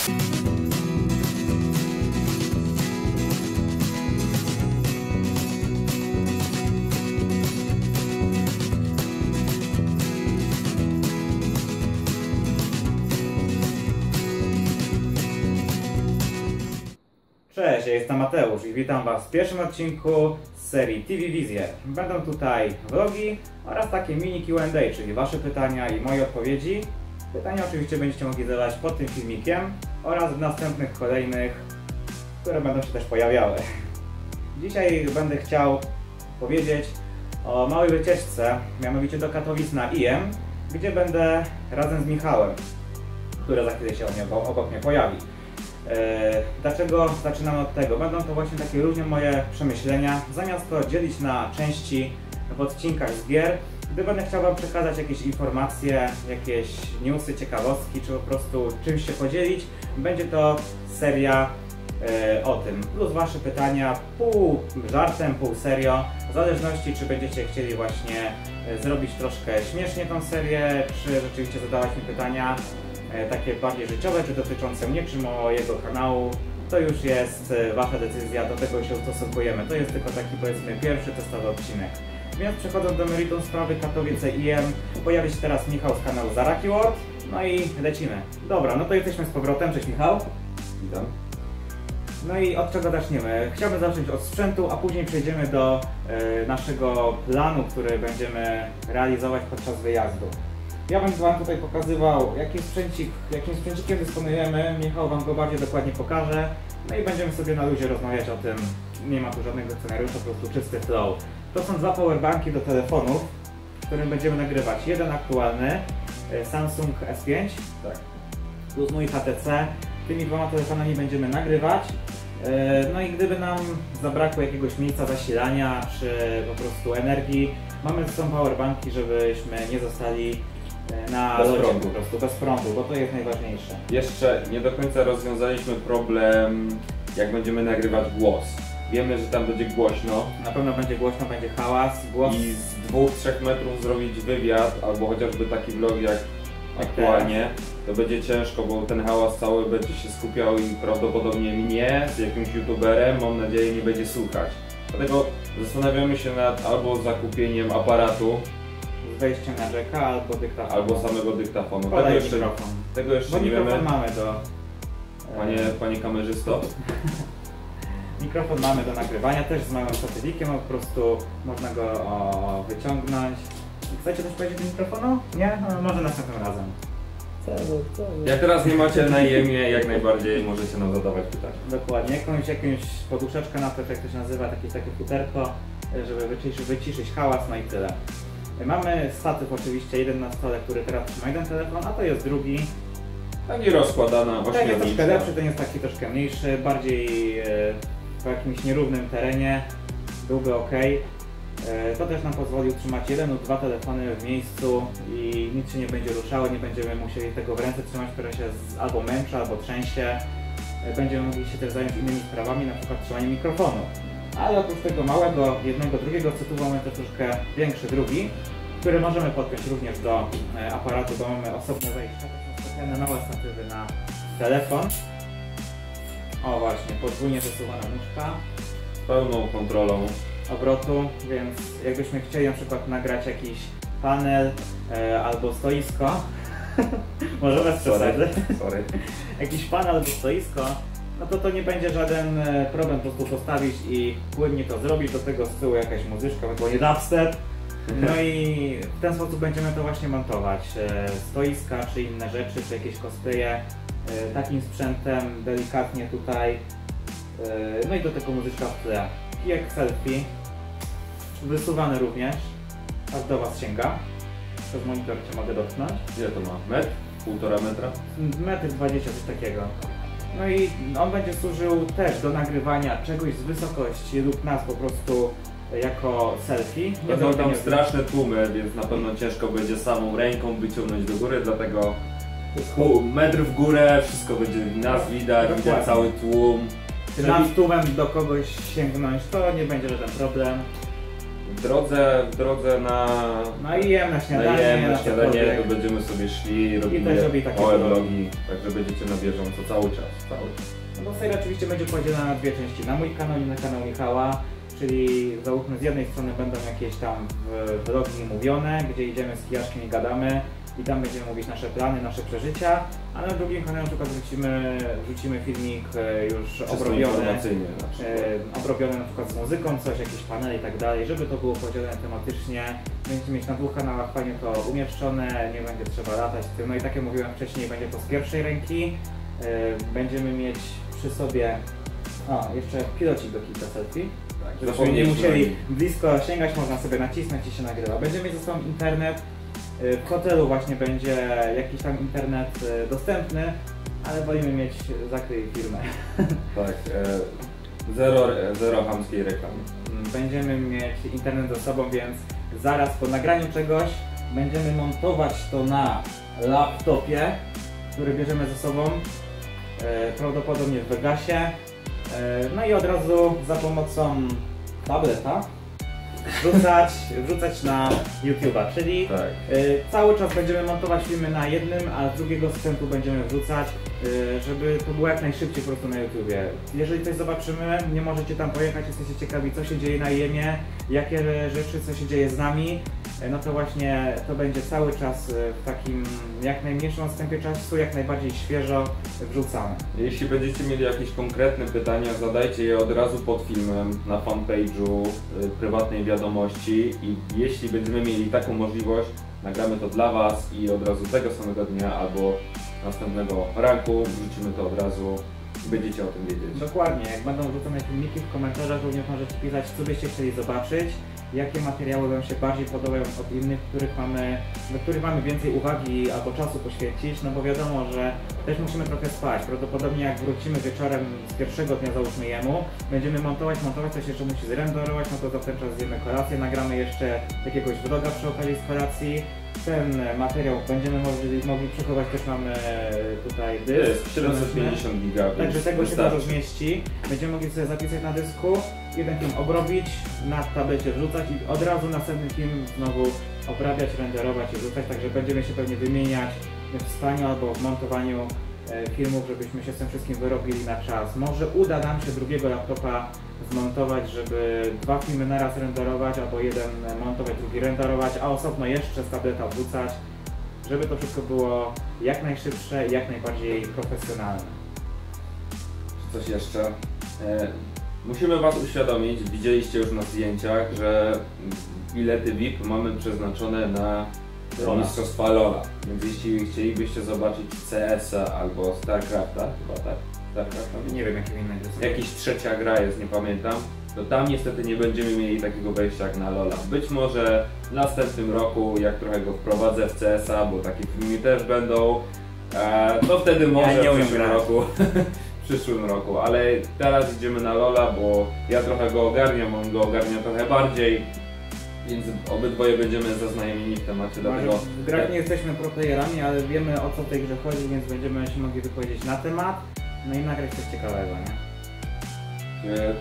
Cześć, ja jestem Mateusz i witam Was w pierwszym odcinku z serii TV Wizje. Będą tutaj vlogi oraz takie mini Q&A, czyli Wasze pytania i moje odpowiedzi. Pytania oczywiście będziecie mogli zadać pod tym filmikiem oraz w następnych kolejnych, które będą się też pojawiały. Dzisiaj będę chciał powiedzieć o małej wycieczce, mianowicie do Katowic na IM, gdzie będę razem z Michałem, który za chwilę się obok- mnie pojawi. E, Dlaczego zaczynamy od tego? Będą to właśnie takie różne moje przemyślenia. Zamiast to dzielić na części w odcinkach z gier, gdy będę chciał Wam przekazać jakieś informacje, jakieś newsy, ciekawostki, czy po prostu czymś się podzielić, będzie to seria e, o tym. Plus Wasze pytania, pół żartem, pół serio, w zależności czy będziecie chcieli właśnie e, zrobić troszkę śmiesznie tą serię, czy rzeczywiście zadawać mi pytania e, takie bardziej życiowe, czy dotyczące mnie, czy mojego kanału, to już jest Wasza decyzja, do tego się ustosunkujemy. To jest tylko taki powiedzmy pierwszy testowy odcinek. Więc przechodząc do meritum sprawy Katowice IM, pojawi się teraz Michał z kanału Zaraki World, no i lecimy. Dobra, no to jesteśmy z powrotem, cześć Michał. Witam. No i od czego zaczniemy? Chciałbym zacząć od sprzętu, a później przejdziemy do e, naszego planu, który będziemy realizować podczas wyjazdu. Ja będę Wam tutaj pokazywał, jaki sprzęcik, jakim sprzęcikiem dysponujemy. Michał Wam go bardziej dokładnie pokaże. No i będziemy sobie na luzie rozmawiać o tym. Nie ma tu żadnego scenariusza, po prostu czysty flow. To są dwa powerbanki do telefonów, którym będziemy nagrywać. Jeden aktualny, e, Samsung S5, Tak. plus mój HTC. Tymi dwoma telefonami będziemy nagrywać. E, No i gdyby nam zabrakło jakiegoś miejsca zasilania, czy po prostu energii, mamy ze sobą powerbanki, żebyśmy nie zostali na Bez lodzie prądu. po prostu, bez prądu, bo to jest najważniejsze. Jeszcze nie do końca rozwiązaliśmy problem, jak będziemy nagrywać głos. Wiemy, że tam będzie głośno Na pewno będzie głośno, będzie hałas, głos. i z 2-3 metrów zrobić wywiad, albo chociażby taki vlog jak aktualnie, to będzie ciężko, bo ten hałas cały będzie się skupiał i prawdopodobnie mnie z jakimś youtuberem, mam nadzieję, nie będzie słuchać. Dlatego zastanawiamy się nad albo zakupieniem aparatu, wejściem na jacka albo dyktafon. albo samego dyktafonu. Tego Podaj jeszcze, mikrofon. tego jeszcze Bo nie mikrofon mamy do... Panie, panie kamerzysto. Mikrofon mamy do nagrywania, też z małym satelitkiem, po prostu można go o, wyciągnąć. Chcecie coś powiedzieć do mikrofonu? Nie? No, może następnym razem. Jak teraz nie macie na jemie, jak najbardziej możecie nam zadawać pytania. Dokładnie, jakąś, jakąś poduszeczkę na to, jak to się nazywa, jakieś takie futerko, żeby wyciszyć, wyciszyć hałas, no i tyle. Mamy statyw oczywiście, jeden na stole, który teraz trzyma jeden telefon, a to jest drugi. Taki rozkładana, Ten jest troszkę lepszy, ten jest taki troszkę mniejszy, bardziej e, w jakimś nierównym terenie, byłby ok. E, To też nam pozwoli utrzymać jeden lub dwa telefony w miejscu i nic się nie będzie ruszało, nie będziemy musieli tego w ręce trzymać, które się albo męczy, albo trzęsie. E, Będziemy mogli się też zająć innymi sprawami, na przykład trzymaniem mikrofonu. Ale oprócz tego małego, jednego, drugiego setu mamy też troszkę większy drugi, który możemy podpiąć również do e, aparatu, bo mamy osobne wejścia. To są specjalne małe statywy na telefon. O właśnie, podwójnie wysuwana nóżka Z pełną kontrolą. obrotu, więc jakbyśmy chcieli na przykład nagrać jakiś panel e, albo stoisko, może bez przesady, Sorry. jakiś panel albo stoisko, no to to nie będzie żaden e, problem po prostu postawić i płynnie to zrobić, do tego z tyłu jakaś muzyczka, ewentualnie dubstep, no i w ten sposób będziemy to właśnie montować, e, stoiska czy inne rzeczy, czy jakieś cosplaye, e, takim sprzętem delikatnie tutaj, no i do tego muzyczka w tle, kijek selfie, wysuwany również, aż do Was sięga, przez monitor Cię mogę dotknąć. Ile to ma? Metr? Półtora metra? metr 20 coś takiego. No i on będzie służył też do nagrywania czegoś z wysokości lub nas po prostu jako selfie. Nie Będą tam straszne tłumy, więc na pewno ciężko będzie samą ręką wyciągnąć do góry, dlatego pół, metr w górę, wszystko będzie nas widać, Dokładnie. widać cały tłum. Czy nad tłumem do kogoś sięgnąć, to nie będzie żaden problem. W drodze, w drodze na, No i jem na śniadanie, na jem, na na śniadanie, cokolwiek. to będziemy sobie szli, robimy małe vlogi. także będziecie na bieżąco cały czas, cały czas. No bo seria oczywiście będzie podzielona na dwie części. Na mój kanał i na kanał Michała. Czyli załóżmy z jednej strony będą jakieś tam vlogi mówione, gdzie idziemy z kijaszkiem i gadamy i tam będziemy mówić nasze plany, nasze przeżycia, a na drugim kanale na przykład wrzucimy, wrzucimy filmik e, już Czysto obrobiony, na przykład. e, obrobiony na przykład z muzyką, coś, jakieś panele i tak dalej, żeby to było podzielone tematycznie. Będziecie mieć na dwóch kanałach fajnie to umieszczone, nie będzie trzeba latać tym. No i tak jak mówiłem wcześniej, będzie to z pierwszej ręki. E, Będziemy mieć przy sobie, a jeszcze pilocik do kilka selfie. Tak, Żebyśmy nie musieli o blisko sięgać, można sobie nacisnąć i się nagrywa. Będziemy mieć ze sobą internet. Y, W hotelu właśnie będzie jakiś tam internet y, dostępny, ale wolimy mieć zakryj firmę. Tak, e, zero, zero hamskiej reklamy. Mm, Będziemy mieć internet ze sobą, więc zaraz po nagraniu czegoś będziemy montować to na laptopie, który bierzemy ze sobą, e, prawdopodobnie w Vegasie. E, No i od razu za pomocą tableta wrzucać, wrzucać na YouTube'a, czyli Tak. Y, Cały czas będziemy montować filmy na jednym, a z drugiego sprzętu będziemy wrzucać, y, żeby to było jak najszybciej po prostu na YouTubie. Jeżeli coś zobaczymy, nie możecie tam pojechać, jesteście ciekawi co się dzieje na Jemie, jakie rzeczy, co się dzieje z nami, no to właśnie to będzie cały czas y, w takim jak najmniejszym odstępie czasu, jak najbardziej świeżo wrzucane. Jeśli będziecie mieli jakieś konkretne pytania, zadajcie je od razu pod filmem na fanpage'u y, prywatnej wiadomości i jeśli będziemy mieli taką możliwość, nagramy to dla Was i od razu tego samego dnia albo następnego ranku wrzucimy to od razu i będziecie o tym wiedzieć. Dokładnie, jak będą wrzucone filmiki w komentarzach, również możecie pisać, co byście chcieli zobaczyć, jakie materiały Wam się bardziej podobają od innych, których mamy, do których mamy więcej uwagi albo czasu poświęcić, no bo wiadomo, że też musimy trochę spać. Prawdopodobnie jak wrócimy wieczorem z pierwszego dnia, załóżmy jemu, będziemy montować, montować, coś jeszcze musi zrenderować, no to za ten czas zjemy kolację, nagramy jeszcze jakiegoś vloga przy okazji z kolacji. Ten materiał będziemy mogli, mogli przechować, też mamy tutaj To dysk. jest 750 giga, więc Także tego się dużo zmieści. Będziemy mogli sobie zapisać na dysku, jeden film obrobić, na tablecie wrzucać i od razu następny film znowu obrabiać, renderować i wrzucać. Także będziemy się pewnie wymieniać w wstaniu albo w montowaniu e, filmów, żebyśmy się z tym wszystkim wyrobili na czas. Może uda nam się drugiego laptopa zmontować, żeby dwa filmy naraz renderować, albo jeden montować, drugi renderować, a osobno jeszcze z tableta wrzucać, żeby to wszystko było jak najszybsze i jak najbardziej profesjonalne. Czy coś jeszcze? E, musimy Was uświadomić, widzieliście już na zdjęciach, że bilety VIP mamy przeznaczone na. Mistrzostwa Lola. Więc jeśli chcielibyście zobaczyć CS-a albo StarCrafta, chyba tak? StarCrafta? Nie wiem, jakie inne gry są. Jakaś trzecia gra jest, nie pamiętam. To tam niestety nie będziemy mieli takiego wejścia jak na Lola. Być może w następnym roku, jak trochę go wprowadzę w CS-a, bo takie filmy też będą, e, to wtedy może nie w umiem przyszłym grać. roku. w przyszłym roku, ale teraz idziemy na Lola, bo ja trochę go ogarniam, on go ogarnia trochę bardziej, więc obydwoje będziemy zaznajomieni w temacie, dlatego w grach nie jesteśmy proplayerami, ale wiemy o co w tej grze chodzi, więc będziemy się mogli wypowiedzieć na temat, no i nagrać coś ciekawego, nie? E,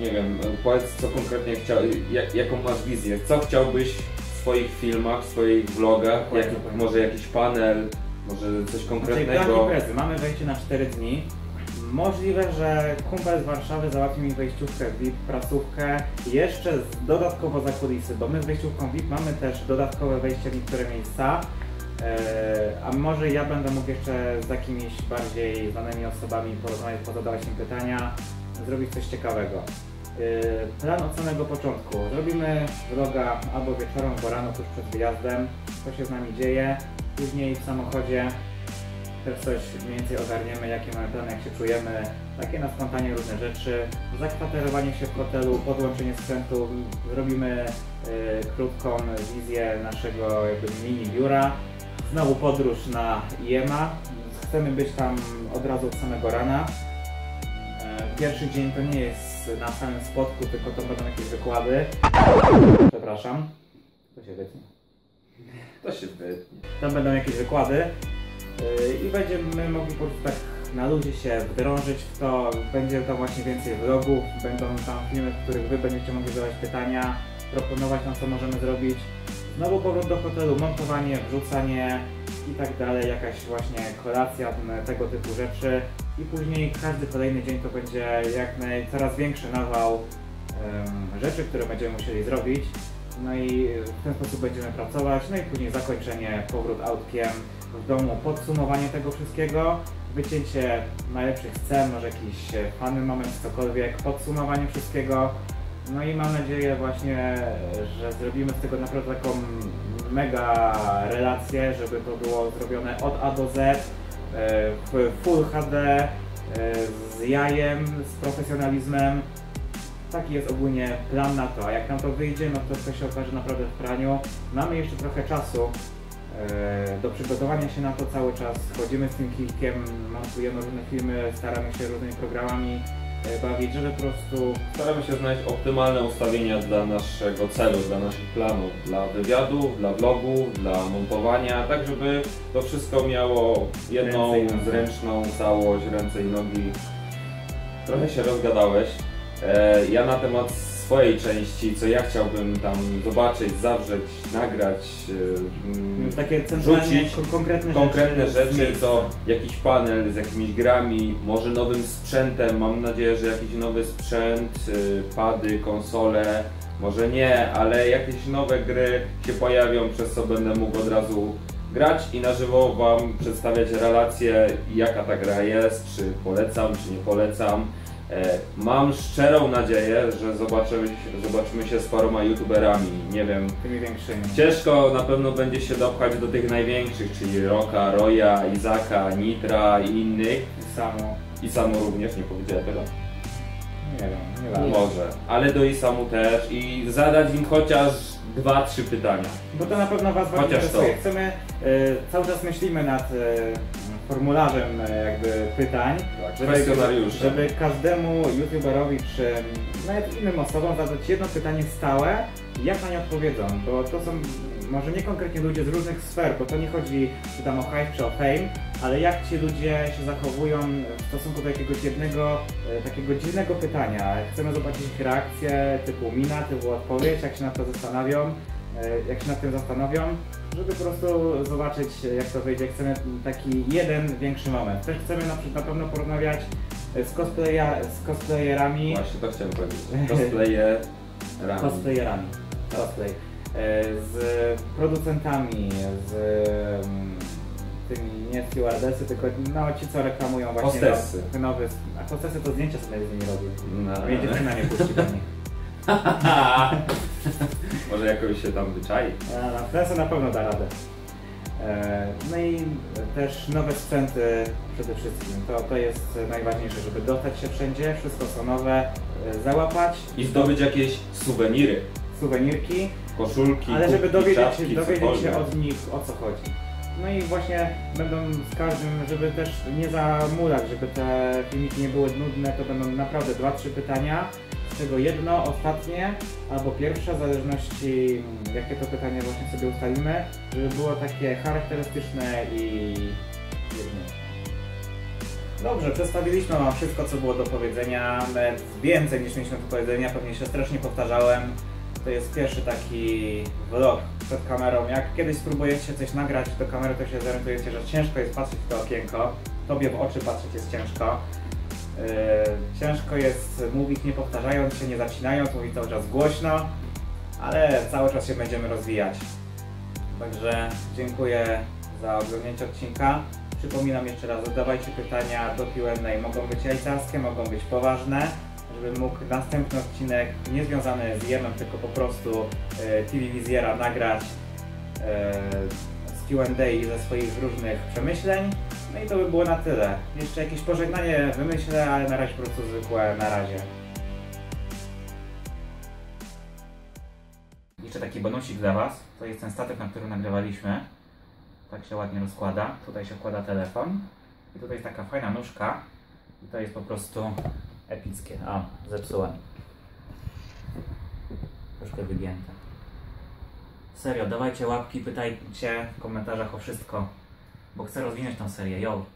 Nie wiem, powiedz co konkretnie chciał, jak, jaką masz wizję, co chciałbyś w swoich filmach, w swoich vlogach, jak, może jakiś panel, może coś Znaczy, konkretnego. imprezy. Mamy wejście na 4 dni. Możliwe, że kumpel z Warszawy załatwi mi wejściówkę VIP, prasówkę, jeszcze dodatkowo za kulisy, bo my z wejściówką VIP mamy też dodatkowe wejście w niektóre miejsca. E, a może ja będę mógł jeszcze z jakimiś bardziej znanymi osobami porozmawiać, pozadawać im pytania, zrobić coś ciekawego. E, Plan od samego początku. Zrobimy vloga albo wieczorem, albo rano tuż przed wyjazdem, co się z nami dzieje. Później w samochodzie też coś mniej więcej ogarniemy, jakie mamy plany, jak się czujemy, takie na spontanie różne rzeczy, zakwaterowanie się w hotelu, podłączenie sprzętu, zrobimy y, krótką wizję naszego jakby mini biura, znowu podróż na IEMA, chcemy być tam od razu od samego rana. E, Pierwszy dzień to nie jest na samym spotku, tylko to będą jakieś wykłady. Przepraszam, to się wytnie. To się wytnie. Tam będą jakieś wykłady i będziemy mogli po prostu tak na luzie się wdrążyć w to. Będzie tam właśnie więcej vlogów, będą tam filmy, w których Wy będziecie mogli zadawać pytania. proponować nam co możemy zrobić. Znowu powrót do hotelu, montowanie, wrzucanie i tak dalej, jakaś właśnie kolacja, tego typu rzeczy. I później każdy kolejny dzień to będzie jak naj, coraz większy nawał em, rzeczy, które będziemy musieli zrobić. No i w ten sposób będziemy pracować. No i później zakończenie, powrót autkiem w domu, podsumowanie tego wszystkiego, wycięcie najlepszych scen, może jakiś fany moment, cokolwiek, podsumowanie wszystkiego. No i mam nadzieję właśnie, że zrobimy z tego naprawdę taką mega relację, żeby to było zrobione od A do Z, e, w Full HD, e, z jajem, z profesjonalizmem. Taki jest ogólnie plan na to, a jak nam to wyjdzie, no to to się okaże naprawdę w praniu. Mamy jeszcze trochę czasu e, do przygotowania się na to cały czas. Chodzimy z tym kilkiem, montujemy różne filmy, staramy się różnymi programami e, bawić, żeby po prostu Staramy się znaleźć optymalne ustawienia dla naszego celu, dla naszych planów, dla wywiadów, dla vlogów, dla montowania, tak żeby to wszystko miało jedną Ręce i nogi. zręczną całość, ręce i nogi. Trochę się rozgadałeś. E, ja na temat swojej części, co ja chciałbym tam zobaczyć, zawrzeć, nagrać, e, mm, takie rzucić kon- konkretne, konkretne rzeczy, to jakiś panel z jakimiś grami, może nowym sprzętem, mam nadzieję, że jakiś nowy sprzęt, y, pady, konsole, może nie, ale jakieś nowe gry się pojawią, przez co będę mógł od razu grać i na żywo Wam przedstawiać relacje, jaka ta gra jest, czy polecam, czy nie polecam. E, Mam szczerą nadzieję, że zobaczymy, zobaczymy się z paroma youtuberami, nie wiem, tymi większymi. Ciężko na pewno będzie się dopchać do tych największych, czyli Roka, Roya, Izaka, Nitra i innych. Samo. I samo również, nie powiedziałem tego. Nie wiem, nie ważne. Może, ale do Isamu też i zadać im chociaż dwa, trzy pytania. Bo to na pewno Was bardzo Chociaż interesuje. to. Chcemy, y, cały czas myślimy nad y, formularzem y, jakby pytań, Tak, kwestionariusze. żeby każdemu youtuberowi czy nawet innym osobom zadać jedno pytanie stałe jak na nie odpowiedzą, bo to są może nie konkretnie ludzie z różnych sfer, bo to nie chodzi czy tam o hype czy o fame, ale jak ci ludzie się zachowują w stosunku do jakiegoś jednego, e, takiego dziwnego pytania. Chcemy zobaczyć ich reakcję typu mina, typu odpowiedź, jak się nad to zastanawią, e, jak się nad tym zastanowią, żeby po prostu zobaczyć jak to wyjdzie. Chcemy taki jeden większy moment. Też chcemy na, na pewno porozmawiać e, z, cosplaya, z cosplayerami. Właśnie to chciałem powiedzieć. Cosplaye, rami. Cosplayerami. Cosplay. E, Z producentami, z mm, tymi nie stewardessy, tylko no, ci co reklamują właśnie Hostessy. nowy. A hostessy to zdjęcia sobie z nimi robią. No. Mnie dziewczyna nie puści do nich. Może jakoś się tam wyczai. A, Ten sobie na pewno da radę. E, No i też nowe sprzęty przede wszystkim. To, to jest najważniejsze, żeby dostać się wszędzie, wszystko co nowe, e, załapać, I zdobyć jakieś suweniry, suwenirki, koszulki, Ale żeby kubki, dowiedzieć, czapki, dowiedzieć się od nich o co chodzi. No i właśnie będą z każdym, żeby też nie zamulać, żeby te filmiki nie były nudne, to będą naprawdę dwa, trzy pytania, z czego jedno, ostatnie albo pierwsze, w zależności jakie to pytanie właśnie sobie ustalimy, żeby było takie charakterystyczne i jedno. Dobrze, przedstawiliśmy Wam wszystko, co było do powiedzenia, więcej niż mieliśmy do powiedzenia, pewnie się strasznie powtarzałem. To jest pierwszy taki vlog przed kamerą. Jak kiedyś spróbujecie coś nagrać do kamery, to się zorientujecie, że ciężko jest patrzeć w to okienko. Tobie w oczy patrzeć jest ciężko. Yy, ciężko jest mówić nie powtarzając się, nie zacinając, mówić cały czas głośno, ale cały czas się będziemy rozwijać. Także dziękuję za oglądnięcie odcinka. Przypominam jeszcze raz, zadawajcie pytania do Q&A. Mogą być jajcarskie, mogą być poważne, żebym mógł następny odcinek niezwiązany z jedną, tylko po prostu e, TV Wizjera nagrać e, z Q&A ze swoich różnych przemyśleń. No i to by było na tyle. Jeszcze jakieś pożegnanie wymyślę, ale na razie po prostu zwykłe na razie. Jeszcze taki bonusik dla Was. To jest ten statek, na którym nagrywaliśmy. Tak się ładnie rozkłada. Tutaj się wkłada telefon. I tutaj jest taka fajna nóżka. I to jest po prostu epickie. O, zepsułem. Troszkę wygięte. Serio, dawajcie łapki, pytajcie w komentarzach o wszystko. Bo chcę rozwinąć tą serię. Yo!